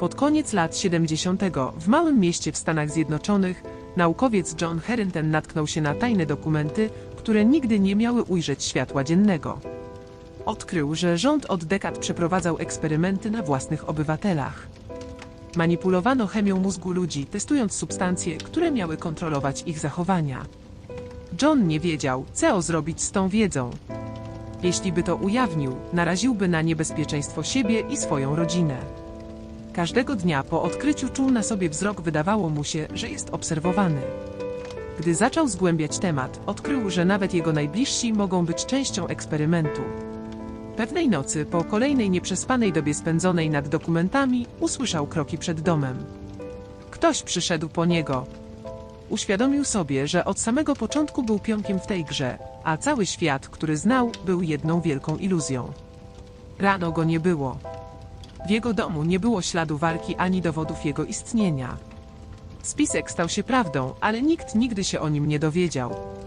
Pod koniec lat 70. w małym mieście w Stanach Zjednoczonych naukowiec John Harrington natknął się na tajne dokumenty, które nigdy nie miały ujrzeć światła dziennego. Odkrył, że rząd od dekad przeprowadzał eksperymenty na własnych obywatelach. Manipulowano chemią mózgu ludzi, testując substancje, które miały kontrolować ich zachowania. John nie wiedział, co zrobić z tą wiedzą. Jeśli by to ujawnił, naraziłby na niebezpieczeństwo siebie i swoją rodzinę. Każdego dnia po odkryciu czuł na sobie wzrok, wydawało mu się, że jest obserwowany. Gdy zaczął zgłębiać temat, odkrył, że nawet jego najbliżsi mogą być częścią eksperymentu. Pewnej nocy, po kolejnej nieprzespanej dobie spędzonej nad dokumentami, usłyszał kroki przed domem. Ktoś przyszedł po niego. Uświadomił sobie, że od samego początku był pionkiem w tej grze, a cały świat, który znał, był jedną wielką iluzją. Rano go nie było. W jego domu nie było śladu walki ani dowodów jego istnienia. Spisek stał się prawdą, ale nikt nigdy się o nim nie dowiedział.